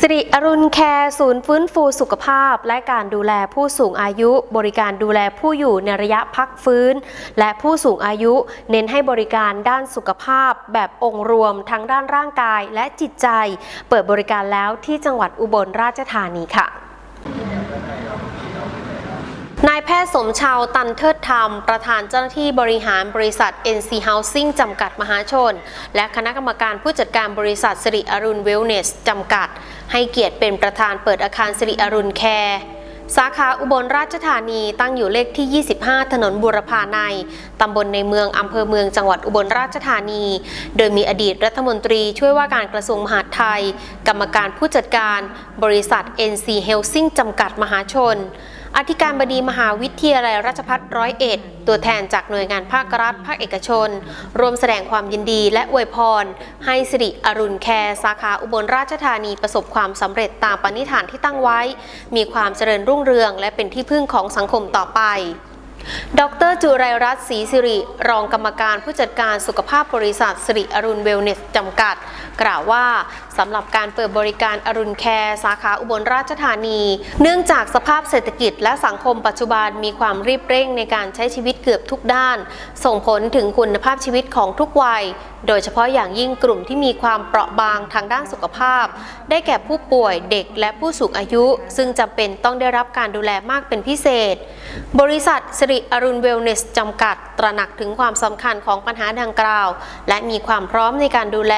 สิริอรุณแคร์ศูนย์ฟื้นฟูสุขภาพ และการดูแลผู้สูงอายุ บริการดูแลผู้อยู่ในระยะพักฟื้น และผู้สูงอายุ เน้นให้บริการด้านสุขภาพ แบบองค์รวมทั้งด้านร่างกายและจิตใจ เปิดบริการแล้วที่จังหวัดอุบลราชธานีค่ะนายแพทย์สมชาวตันเทิดธรรม ประธานเจ้าหน้าที่บริหารบริษัท NC Housing จำกัดมหาชน และคณะกรรมการผู้จัดการบริษัทสิริอรุณเวลเนส จำกัด ให้เกียรติเป็นประธานเปิดอาคารสิริอรุณแคร์สาขาอุบลราชธานีตั้งอยู่เลขที่ 25 ถนนบุรพาในยตำบลในเมือง อำเภอเมืองจังหวัดอุบลราชธานี โดยมีอดีตรัฐมนตรีช่วยว่าการกระทรวงมหาดไทย กรรมการผู้จัดการ บริษัท NC Housing จำกัดมหาชน อธิการบดีมหาวิทยาลัยราชภัฏร้อยเอ็ดตัวแทนจากหน่วยงานภาครัฐ ภาคเอกชน รวมแสดงความยินดีและอวยพร ให้สิริอรุณแคร์สาขาอุบลราชธานีประสบความสำเร็จตามปณิธานที่ตั้งไว้ มีความเจริญรุ่งเรือง และเป็นที่พึ่งของสังคมต่อไป ดรจุไรรัตน์ศรีสิริ รองกรรมการผู้จัดการสุขภาพบริษัทสิริอรุณเวลเนสจำกัด กล่าวว่าสำหรับการเปิดบริการอรุณแคร์สาขาอุบลราชธานี เนื่องจากสภาพเศรษฐกิจและสังคมปัจจุบันมีความรีบเร่งในการใช้ชีวิตเกือบทุกด้าน ส่งผลถึงคุณภาพชีวิตของทุกวัย โดยเฉพาะอย่างยิ่งกลุ่มที่มีความเปราะบางทางด้านสุขภาพ ได้แก่ผู้ป่วยเด็กและผู้สูงอายุ ซึ่งจำเป็นต้องได้รับการดูแลมากเป็นพิเศษ บริษัท สิริอรุณเวลเนสจำกัด ตระหนักถึงความสำคัญของปัญหาดังกล่าว และมีความพร้อมในการดูแล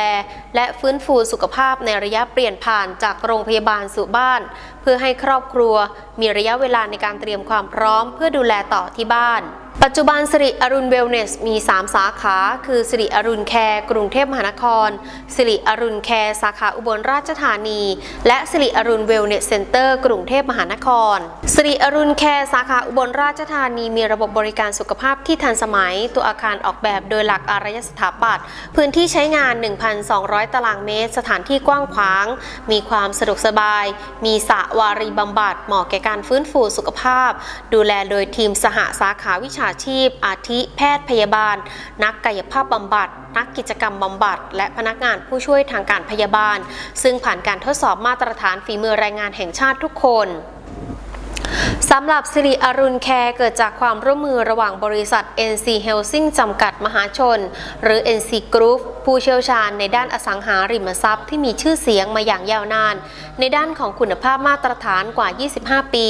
และฟื้นฟูสุขภาพในระยะเปลี่ยนผ่านจากโรงพยาบาลสู่บ้าน เพื่อให้ครอบครัว มีระยะเวลาในการเตรียมความพร้อม เพื่อดูแลต่อที่บ้าน ปัจจุบันสิริอรุณเวลเนสมี 3 สาขา คือสิริอรุณแคร์กรุงเทพมหานครสิริอรุณแคร์สาขาอุบลราชธานี และสิริอรุณเวลเนสเซ็นเตอร์กรุงเทพมหานครสิริอรุณแคร์สาขาอุบลราชธานี มีระบบบริการสุขภาพที่ทันสมัย ตัวอาคารออกแบบโดยหลักอารยสถาปัตย์พื้นที่ใช้งาน 1,200 ตารางเมตร สถานที่กว้างขวาง มีความสะดวกสบาย มีสระวารีบำบัดเหมาะแก่การฟื้นฟูสุขภาพ ดูแลโดยทีมสหสาขาวิชาาชีพ อาทิแพทย์พยาบาล นักกายภาพบำบัด นักกิจกรรมบำบัด และพนักงานผู้ช่วยทางการพยาบาล ซึ่งผ่านการทดสอบมาตรฐานฝีมือแรงงานแห่งชาติทุกคนสำหรับสิริอรุณแคร์เกิดจากความร่วมมือระหว่างบริษัท NC Housing จำกัดมหาชน หรือ NC Group ผู้เชี่ยวชาญในด้านอสังหาริมทรัพย์ที่มีชื่อเสียงมาอย่างยาวนาน ในด้านของคุณภาพมาตรฐานกว่า 25 ปี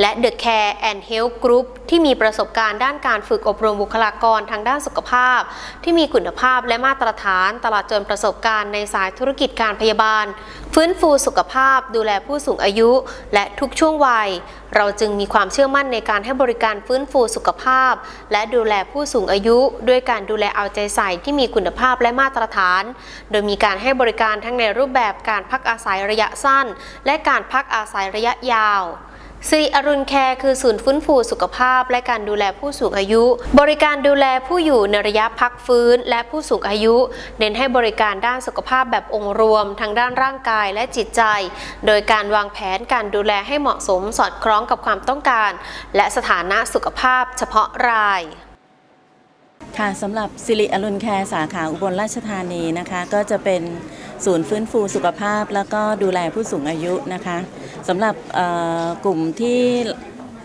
และ The Care and Health Group ที่มีประสบการณ์ด้านการฝึกอบรมบุคลากรทางด้านสุขภาพ ที่มีคุณภาพและมาตรฐานตลอดจนประสบการณ์ในสายธุรกิจการพยาบาล ฟื้นฟูสุขภาพ ดูแลผู้สูงอายุ และทุกช่วงวัย เราจึงมีความเชื่อมั่นในการให้บริการฟื้นฟูสุขภาพ และดูแลผู้สูงอายุ ด้วยการดูแลเอาใจใส่ที่มีคุณภาพและมาตรฐาน โดยมีการให้บริการทั้งในรูปแบบการพักอาศัยระยะสั้น และการพักอาศัยระยะยาว สิริอรุณแคร์คือศูนย์ฟื้นฟูสุขภาพ และการดูแลผู้สูงอายุ บริการดูแลผู้อยู่ในระยะพักฟื้น และผู้สูงอายุ เน้นให้บริการด้านสุขภาพแบบองค์รวม ทั้งด้านร่างกายและจิตใจ โดยการวางแผนการดูแลให้เหมาะสมสอดคล้องกับความต้องการ และสถานะสุขภาพเฉพาะรายค่ะสำหรับสิริอรุณแคร์สาขาอุบลราชธานีนะคะ ก็จะเป็นศูนย์ฟื้นฟูสุขภาพ แล้วก็ดูแลผู้สูงอายุนะคะ สำหรับกลุ่มที่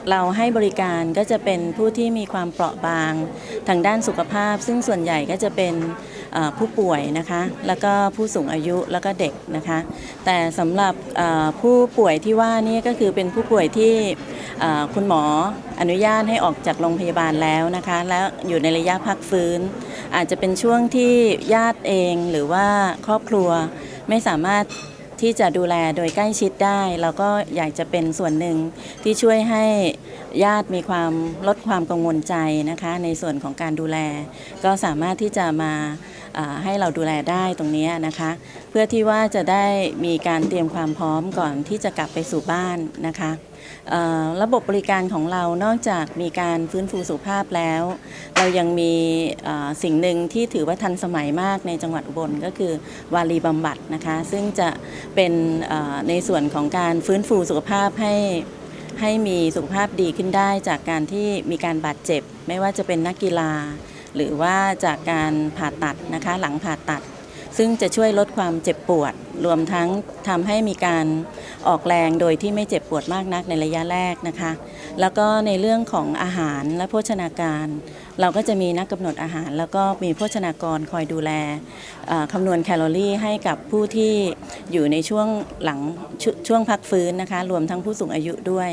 เราให้บริการก็จะเป็นผู้ที่มีความเปราะบางทางด้านสุขภาพ ซึ่งส่วนใหญ่ก็จะเป็นผู้ป่วยนะคะ แล้วก็ผู้สูงอายุแล้วก็เด็กนะคะ แต่สำหรับผู้ป่วยที่ว่านี่ก็คือเป็นผู้ป่วยที่คุณหมออนุญาตให้ออกจากโรงพยาบาลแล้วนะคะ แล้วอยู่ในระยะพักฟื้น อาจจะเป็นช่วงที่ญาติเองหรือว่าครอบครัวไม่สามารถ ที่จะดูแลโดยใกล้ชิดได้ เราก็อยากจะเป็นส่วนหนึ่งที่ช่วยให้ญาติมีความลดความกังวลใจนะคะ ในส่วนของการดูแล ก็สามารถที่จะมา ให้เราดูแลได้ตรงนี้นะคะ เพื่อที่ว่าจะได้มีการเตรียมความพร้อมก่อนที่จะกลับไปสู่บ้านนะคะระบบบริการของเรานอกจากมีการฟื้นฟูสุขภาพแล้ว เรายังมีสิ่งหนึ่งที่ถือว่าทันสมัยมากในจังหวัดอุบลก็คือวารีบำบัดนะคะ ซึ่งจะเป็นในส่วนของการฟื้นฟูสุขภาพให้ให้มีสุขภาพดีขึ้นได้จากการที่มีการบาดเจ็บ ไม่ว่าจะเป็นนักกีฬา หรือว่าจากการผ่าตัดนะคะหลังผ่าตัด ซึ่งจะช่วยลดความเจ็บปวด รวมทั้งทำให้มีการออกแรงโดยที่ไม่เจ็บปวดมากนักในระยะแรกนะคะ แล้วก็ในเรื่องของอาหารและโภชนาการ เราก็จะมีนักกำหนดอาหาร แล้วก็มีโภชนากรคอยดูแลคำนวณแคลอรี่ให้กับผู้ที่อยู่ในช่วงหลังชช่วงพักฟื้นนะคะ รวมทั้งผู้สูงอายุด้วย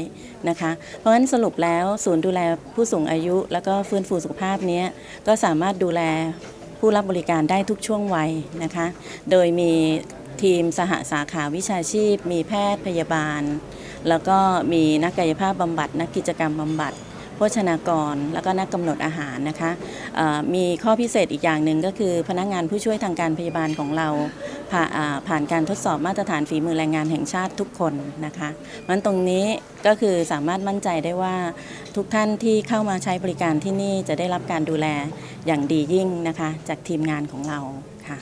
นะคะ เพราะฉะนั้นสรุปแล้วศูนย์ดูแลผู้สูงอายุ แล้วก็ฟื้นฟูสุขภาพนี้ก็สามารถดูแลผู้รับบริการได้ทุกช่วงวัยนะคะ โดยมีทีมสหสาขาวิชาชีพ มีแพทย์พยาบาล แล้วก็มีนักกายภาพบำบัด นักกิจกรรมบำบัด โภชนากร แล้วก็นักกำหนดอาหารนะคะมีข้อพิเศษอีกอย่างหนึ่งก็คือพนักงานผู้ช่วยทางการพยาบาลของเราผ่าผ่านการทดสอบมาตรฐานฝีมือแรงงานแห่งชาติทุกคนนะคะมันตรงนี้ก็คือสามารถมั่นใจได้ว่าทุกท่านที่เข้ามาใช้บริการที่นี่จะได้รับการดูแลอย่างดียิ่งนะคะ จากทีมงานของเราค่ะ